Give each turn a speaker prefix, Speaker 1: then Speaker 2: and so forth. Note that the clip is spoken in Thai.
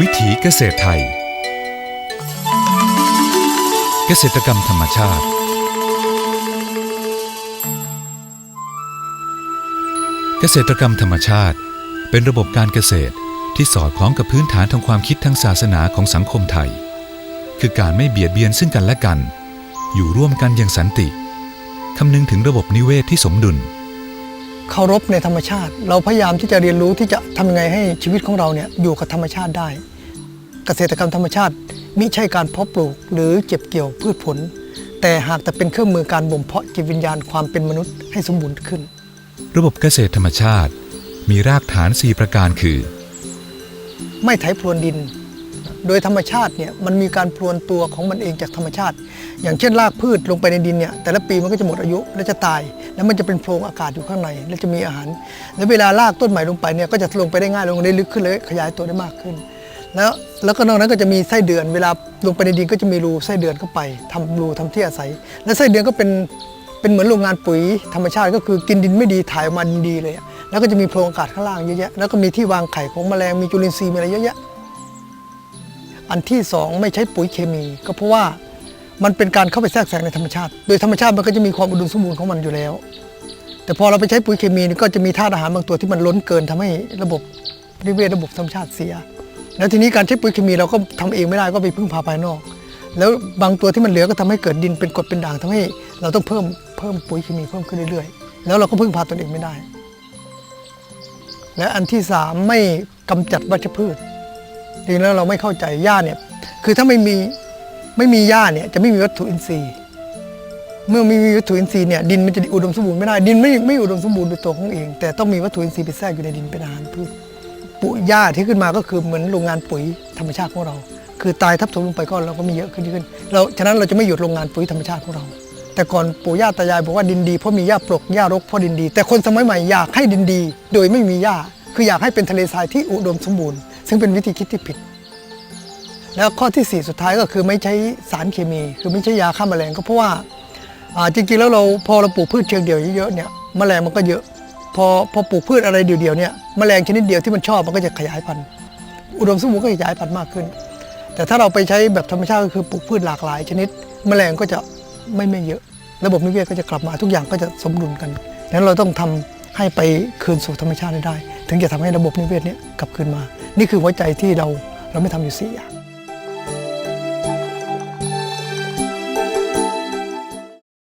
Speaker 1: วิถีเกษตรไทย เกษตรกรรมธรรมชาติ เกษตรกรรมธรรมชาติ เป็นระบบการเกษตรที่สอดคล้องกับพื้นฐานทางความคิดทางศาสนาของสังคมไทย คือการไม่เบียดเบียนซึ่งกันและกัน อยู่ร่วมกันอย่างสันติ คำนึงถึงระบบนิเวศที่สมดุล
Speaker 2: เคารพในธรรมชาติ เราพยายามที่จะเรียนรู้ที่จะทำยังไงให้ชีวิตของเราเนี่ยอยู่กับธรรมชาติได้ เกษตรกรรมธรรมชาติมิใช่การเพาะปลูกหรือเก็บเกี่ยวพืชผล แต่หากแต่เป็นเครื่องมือการบ่มเพาะจิตวิญญาณความเป็นมนุษย์ให้สมบูรณ์ขึ้น
Speaker 1: ระบบเกษตรธรรมชาติ มีรากฐาน 4 ประการคือ
Speaker 2: ไม่ไถพรวนดิน โดยธรรมชาติเนี่ยมันมีการพรวนตัวของมันเองจากธรรมชาติ อย่างเช่นรากพืชลงไปในดินเนี่ยแต่ละปีมันก็จะหมดอายุและจะตาย แล้วมันจะเป็นโพรงอากาศอยู่ข้างในและจะมีอาหาร แล้วเวลารากต้นใหม่ลงไปเนี่ยก็จะลงไปได้ง่ายลงได้ลึกขึ้นเลยขยายตัวได้มากขึ้น แล้วแล้วก็นอกนั้นก็จะมีไส้เดือน เวลาลงไปในดินก็จะมีรูไส้เดือนเข้าไปทำรูทำที่อาศัย และไส้เดือนก็เป็นเป็นเหมือนโรงงานปุ๋ยธรรมชาติก็คือกินดินไม่ดีถ่ายออกมาดินดีเลย แล้วก็จะมีโพรงอากาศข้างล่างเยอะแยะแล้วก็มีที่วางไข่ของแมลงมีจุลินทรีย์มีอะไรเยอะแยะอันที่สองไม่ใช้ปุ๋ยเคมี ก็เพราะว่ามันเป็นการเข้าไปแทรกแซงในธรรมชาติ โดยธรรมชาติมันก็จะมีความอุดมสมบูรณ์ของมันอยู่แล้ว แต่พอเราไปใช้ปุ๋ยเคมีก็จะมีธาตุอาหารบางตัวที่มันล้นเกินทำให้ระบบนิเวศระบบธรรมชาติเสีย แล้วทีนี้การใช้ปุ๋ยเคมีเราก็ทำเองไม่ได้ก็ไปพึ่งพาภายนอก แล้วบางตัวที่มันเหลือก็ทำให้เกิดดินเป็นกรดเป็นด่างทำให้เราต้องเพิ่มเพิ่มปุ๋ยเคมีเพิ่มขึ้นเรื่อยๆ แล้วเราก็พึ่งพาตนเองไม่ได้ และอันที่สามไม่กำจัดวัชพืชจริงๆแล้วเราไม่เข้าใจหญ้าเนี่ยคือถ้าไม่มีไม่มีหญ้าเนี่ยจะไม่มีวัตถุอินทรีย์ เมื่อไม่มีวัตถุอินทรีย์เนี่ยดินมันจะอุดมสมบูรณ์ไม่ได้ดินไม่ไม่อุดมสมบูรณ์โดยตัวของเอง แต่ต้องมีวัตถุอินทรีย์ไปแทรกอยู่ในดินเป็นอาหารพืช ปุ๋ยหญ้าที่ขึ้นมาก็คือเหมือนโรงงานปุ๋ยธรรมชาติของเรา คือตายทับถมลงไปก็เราก็มีเยอะขึ้นขึ้นเราฉะนั้นเราจะไม่หยุดโรงงานปุ๋ยธรรมชาติของเรา แต่ก่อนปู่ย่าตายายบอกว่าดินดีเพราะมีหญ้าปลกหญ้ารกเพราะดินดี แต่คนสมัยใหม่อยากให้ดินดี โดยไม่มีหญ้าคืออยากให้เป็นทะเลทรายที่อุดมสมบูรณ์ ซึ่งเป็นวิธีคิดที่ผิด แล้วข้อที่ 4 สุดท้ายก็คือไม่ใช้สารเคมี คือไม่ใช้ยาฆ่าแมลงก็เพราะว่าอ่าจริงๆแล้วเราพอเราปลูกพืชเชิงเดี่ยวเยอะๆเนี่ยแมลงมันก็เยอะ พอพอปลูกพืชอะไรเดียวๆเนี่ยแมลงชนิดเดียวที่มันชอบมันก็จะขยายพันธุ์อุดมสมบูรณ์ก็ขยายพันธุ์มากขึ้น แต่ถ้าเราไปใช้แบบธรรมชาติก็คือปลูกพืชหลากหลาย ชนิดแมลงก็จะไม่ไม่เยอะ ระบบนิเวศก็จะกลับมาทุกอย่างก็จะสมดุลกันดังนั้นเราต้องทำให้ไปคืนสู่ธรรมชาติได้ ถึงจะทำให้ระบบนิเวศเนี้กลับคืนมา นี่คือหัวใจที่เราเราไม่ทำอยู่สี่อย่าง